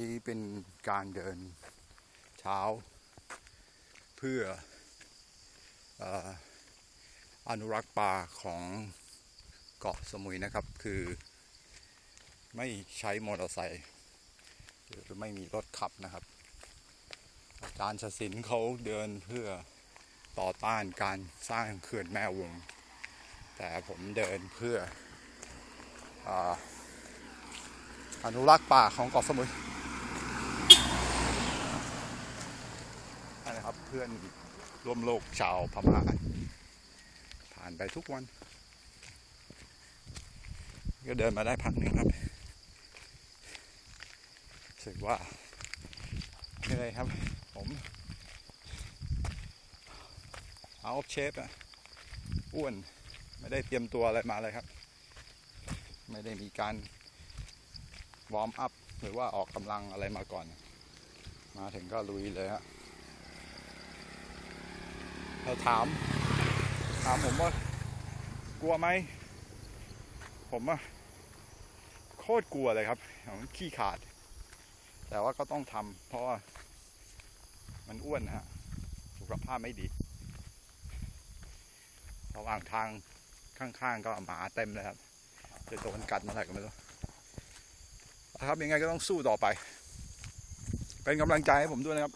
นี้เป็นการเดินเช้า เพื่อออนุรักษ์ป่าของเกาะสมุยนะครับ คือไม่ใช้มอเตอร์ไซค์หรือไม่มีรถขับนะครับ อาจารย์ชศินเขาเดินเพื่อต่อต้านการสร้างเขื่อนแม่วง แต่ผมเดินเพื่อออนุรักษ์ป่าของเกาะสมุย นั่นนะครับ เพื่อนร่วมโลกชาวพม่าผ่านไปทุกวัน ก็เดินมาได้พักหนึ่งครับรู้สึกว่าเหนื่อยครับ ผมเอาเชฟอะอ้วนไม่ได้เตรียมตัวอะไรมาเลยครับ ไม่ได้มีการวอร์มอัพหรือว่าออกกำลังอะไรมาก่อน มาถึงก็ลุยเลยฮะ เราถาม ถามผมว่ากลัวไหม ผมอะโคตรกลัวเลยครับผมขี้ขาด แต่ว่าก็ต้องทำเพราะว่ามันอ้วนฮะสุขภาพไม่ดีระหว่างทางข้างๆก็หมาเต็มเลยครับจะโดนกัดมื่อไหร่ก็ไม่รู้นะครับยังไงก็ต้องสู้ต่อไป เป็นกำลังใจให้ผมด้วยนะครับ